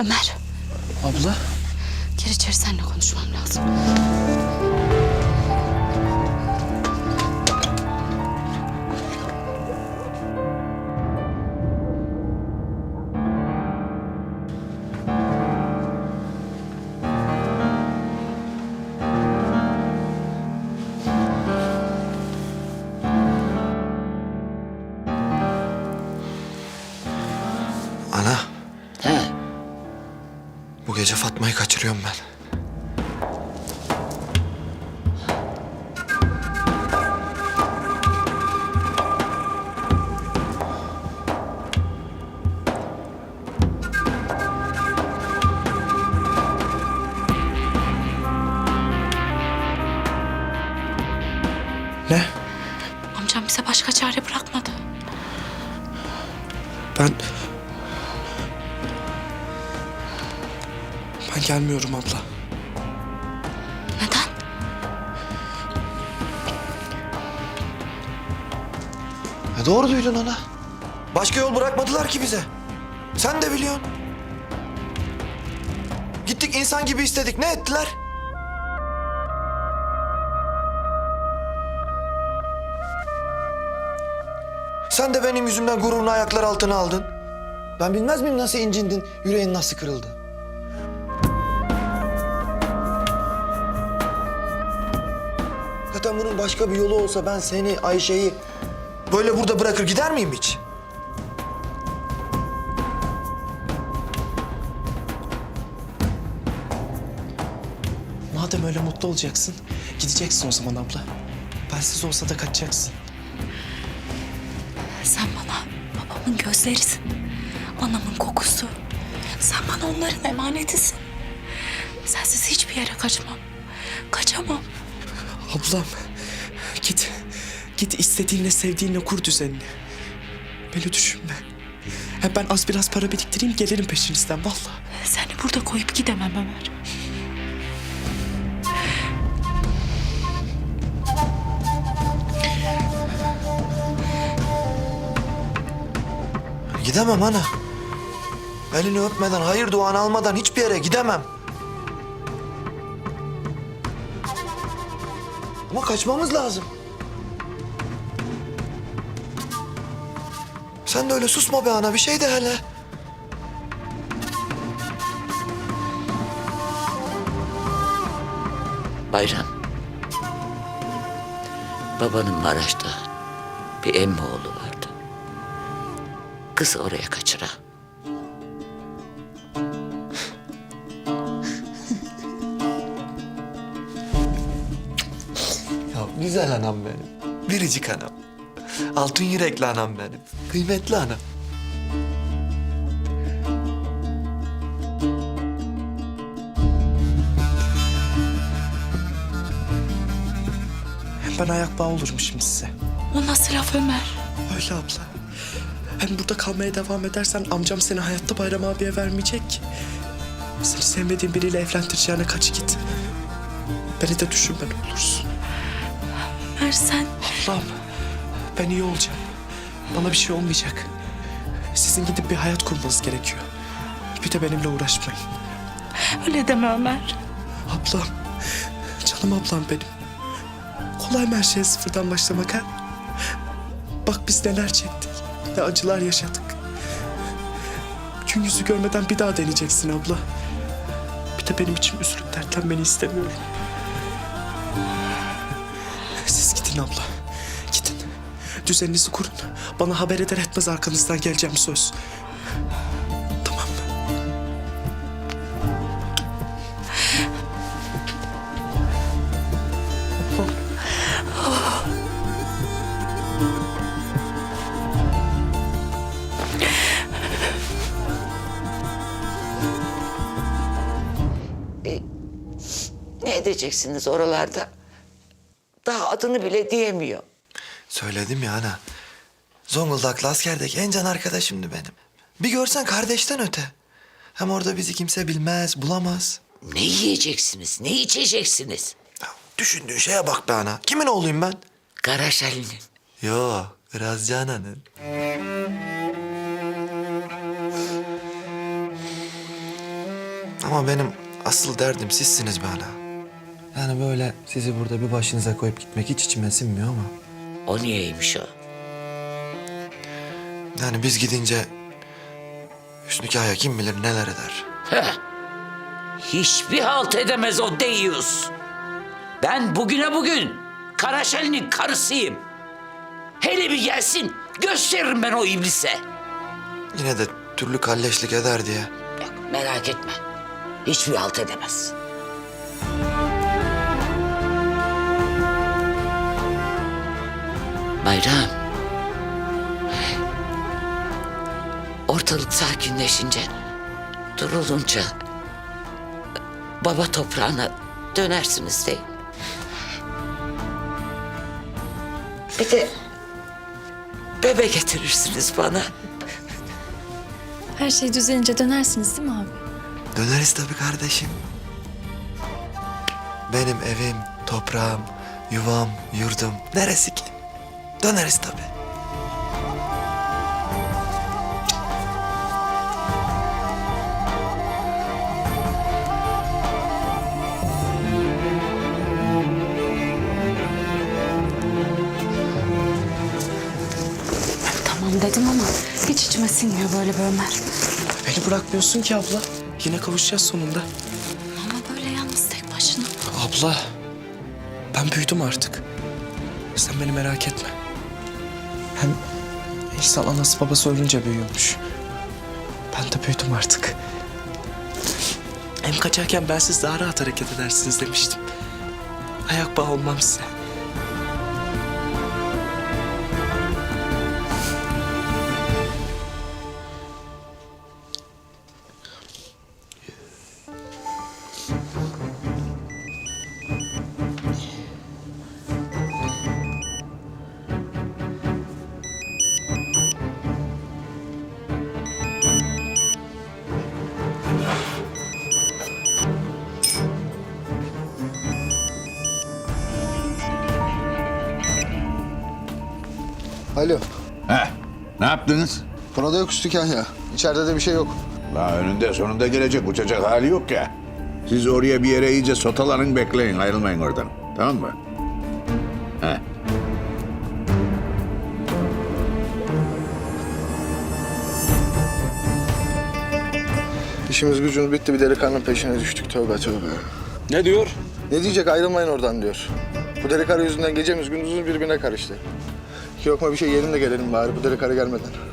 Ömer, Abla. gir içeri seninle konuşmam lazım. Gece Fatma'yı kaçırıyorum ben. Ne? Amcam bize başka çare bırakmadı. Ben... Ben gelmiyorum abla. Neden? E doğru duydun ana. Başka yol bırakmadılar ki bize. Sen de biliyorsun. Gittik insan gibi istedik. Ne ettiler? Sen de benim yüzümden gururunu ayaklar altına aldın. Ben bilmez miyim nasıl incindin, yüreğin nasıl kırıldı? Bunun başka bir yolu olsa ben seni, Ayşe'yi böyle burada bırakır gider miyim hiç? Madem öyle mutlu olacaksın, gideceksin o zaman abla. Bensiz olsa da kaçacaksın. Sen bana babamın gözlerisin. Anamın kokusu. Sen bana onların emanetisin. Sensiz hiçbir yere kaçmam. Kaçamam. Ablam, git. Git istediğinle, sevdiğinle kur düzenini. Beni düşünme. Hem ben az biraz para biriktireyim, gelirim peşinizden vallahi. Seni burada koyup gidemem Ömer. Gidemem ana. Elini öpmeden, hayır duanı almadan hiçbir yere gidemem. Ama kaçmamız lazım. Sen de öyle susma be ana, bir şey de hele. Bayram. Babanın Maraş'ta bir emmi oğlu vardı. Kızı oraya kaçıra. Ya güzel anam benim. Biricik anam. Altın yürekli anam benim. Kıymetli anam. Hem ben ayak bağı olurum şimdi size. O nasıl laf Ömer? Öyle abla. Hem burada kalmaya devam edersen amcam seni hayatta Bayram abiye vermeyecek ki. Seni sevmediğin biriyle evlendireceğine kaç git. Beni de düşünme ne olursun. Ömer sen Ablam, ben iyi olacağım. Bana bir şey olmayacak. Sizin gidip bir hayat kurmanız gerekiyor. Bir de benimle uğraşmayın. öyle deme Ömer. Ablam, canım ablam benim. Kolay mı her şeye sıfırdan başlamak ha? Bak biz neler çektik, ne acılar yaşadık. Gün yüzü görmeden bir daha deneyeceksin abla. Bir de benim için üzülüp dertlenmeni istemiyorum. Siz gidin abla. Düzeninizi kurun. Bana haber eder etmez arkanızdan geleceğim söz. Tamam mı? Ne edeceksiniz oralarda? Daha adını bile diyemiyor. Söyledim ya ana. Zonguldaklı askerdeki en can arkadaşımdı benim. Bir görsen kardeşten öte. Hem orada bizi kimse bilmez, bulamaz. Ne yiyeceksiniz, ne içeceksiniz? Ya, düşündüğün şeye bak be ana. Kimin oğluyum ben? Karaş Ali'nin. Yo, biraz Canan'ın. Ama benim asıl derdim sizsiniz be ana. Yani böyle sizi burada bir başınıza koyup gitmek hiç içime sinmiyor ama. O niyeymiş o? Yani biz gidince Hüsnü Kaya kim bilir neler eder. Heh. Hiçbir halt edemez o Deyyus. Ben bugüne bugün Karaşeli'nin karısıyım. Hele bir gelsin gösteririm ben o iblise. Yine de türlü kalleşlik eder diye. Yok merak etme. Hiçbir halt edemez. Bayram. Ortalık sakinleşince, durulunca baba toprağına dönersiniz değil mi? Bir de bebe getirirsiniz bana. Her şey düzelince dönersiniz değil mi abi? Döneriz tabii kardeşim. Benim evim, toprağım, yuvam, yurdum. Neresi ki? Döneriz tabii. Tamam dedim ama hiç içime sinmiyor böyle bir Ömer. Beni bırakmıyorsun ki abla. Yine kavuşacağız sonunda. Ama böyle yalnız tek başına. Abla, ben büyüdüm artık. Sen beni merak etme. Hem insan anası babası ölünce büyüyormuş. Ben de büyüdüm artık. Hem kaçarken ben siz daha rahat hareket edersiniz demiştim. Ayak bağı olmam size. Alo. Heh, ne yaptınız? Burada yok üstü kahya. İçeride de bir şey yok. La önünde sonunda gelecek uçacak hali yok ya. Siz oraya bir yere iyice sotalanın bekleyin ayrılmayın oradan. Tamam mı? Heh. İşimiz gücümüz bitti bir delikanlının peşine düştük. Tövbe tövbe. Ne diyor? Ne diyecek ayrılmayın oradan diyor. Bu delikarı yüzünden gecemiz gündüzümüz birbirine karıştı. Yok mu bir şey yerinde gelelim bari bu delikarı gelmeden.